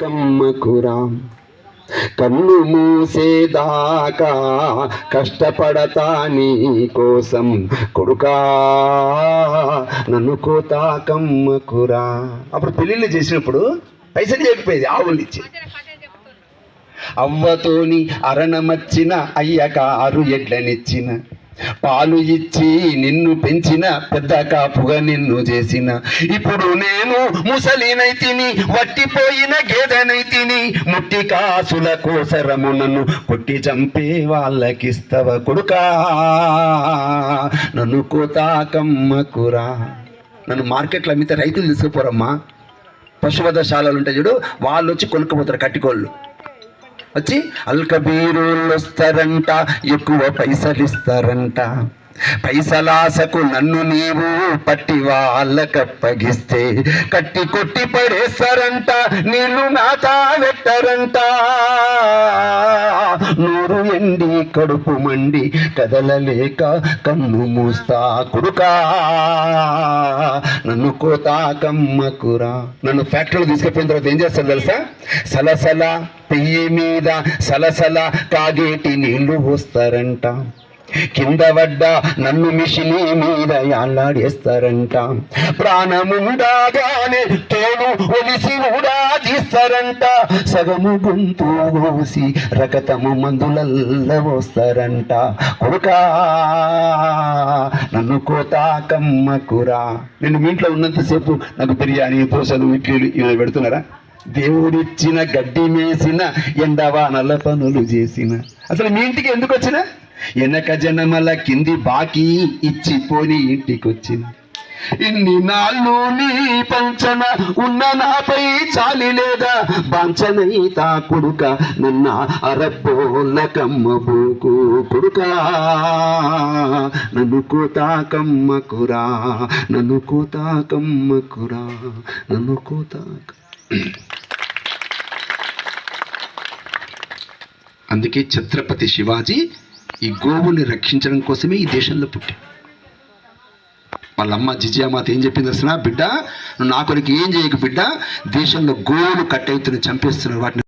కమ్మకురా. కన్ను మూసేదాకా కష్టపడతా నీ కోసం కొడుకా. నన్ను కోతా కమ్మకురా. అప్పుడు పెళ్ళిళ్ళు చేసినప్పుడు పైసలు చేయకపోయేది ఆవులు ఇచ్చి. అవ్వతోని అరణమచ్చిన అయ్యకారు ఎడ్లనిచ్చిన. పాలు ఇచ్చి నిన్ను పెంచిన పెద్ద కాపుగా నిన్ను చేసిన. ఇప్పుడు నేను ముసలినై తిని వట్టిపోయిన గేదెనైతిని ముట్టి కాసుల కోసరము నన్ను కొట్టి చంపే వాళ్ళకిస్తవ కొడుకా. నన్ను కోతాకమ్మకురా నన్ను మార్కెట్లో అమ్మితే రైతులు తీసుకుపోరమ్మా. పశువధశాలలు ఉంటాయి చూడు వాళ్ళు వచ్చి కొనుక్కపోతారు కట్టికోళ్ళు. వచ్చి అల్కబీరులు వస్తారంట ఎక్కువ పైసలు ఇస్తారంట పైసలాసకు నన్ను నీవు పట్టి వాళ్ళకప్పగిస్తే కట్టి కొట్టి పడేస్తారంట నీళ్ళు నాతా పెట్టరంట నోరు ఎండి కడుపు మండి కదలలేక కన్ను మూస్తా కొడుకా. నన్ను కోతా కమ్మకురా. నన్ను ఫ్యాక్టరీలో తీసుకెళ్ళిన తర్వాత ఏం చేస్తారు తెలుసా? సలసల పెయ్యి మీద సలసల కాగేటి నీళ్ళు పోస్తారంట. కింద పడ్డ నన్ను మిషిని మీద యాలాడేస్తారంట ప్రాణముండగానే తోడు ఒలిసి కూడా సగము గొంతు పోసి రకతము మందులల్ల పోస్తారంట కొడుకా నన్ను కోతా కురా. నేను మీ ఇంట్లో ఉన్నంతసేపు నాకు బిర్యానీ దోశలు ఇడ్లీలు ఇవి పెడుతున్నారా? దేవుడిచ్చిన గడ్డి మేసిన ఎండవానల పనులు చేసిన. అసలు మీ ఇంటికి ఎందుకు వచ్చిన? వెనక జనమల కింది బాకీ ఇచ్చిపోని ఇంటికి వచ్చిన ఇన్ని నాళ్ళు నీ పంచన ఉన్న నాపై చాలి లేదా? బాంచనై తా కొడుక నన్న అరబ్బోల కమ్మ బూకు కొడుక. నన్ను కోతా కమ్మకురా నన్ను కోతా కమ్మకురా నన్ను కోతా అందుకే ఛత్రపతి శివాజీ ఈ గోవుని రక్షించడం కోసమే ఈ దేశంలో పుట్టి వాళ్ళమ్మ జిజియామాత ఏం చెప్పింది అసలు బిడ్డ నువ్వు నా కొరకు ఏం చేయకు బిడ్డ దేశంలో గోవులు కట్టయితుని చంపేస్తున్నారు వాటిని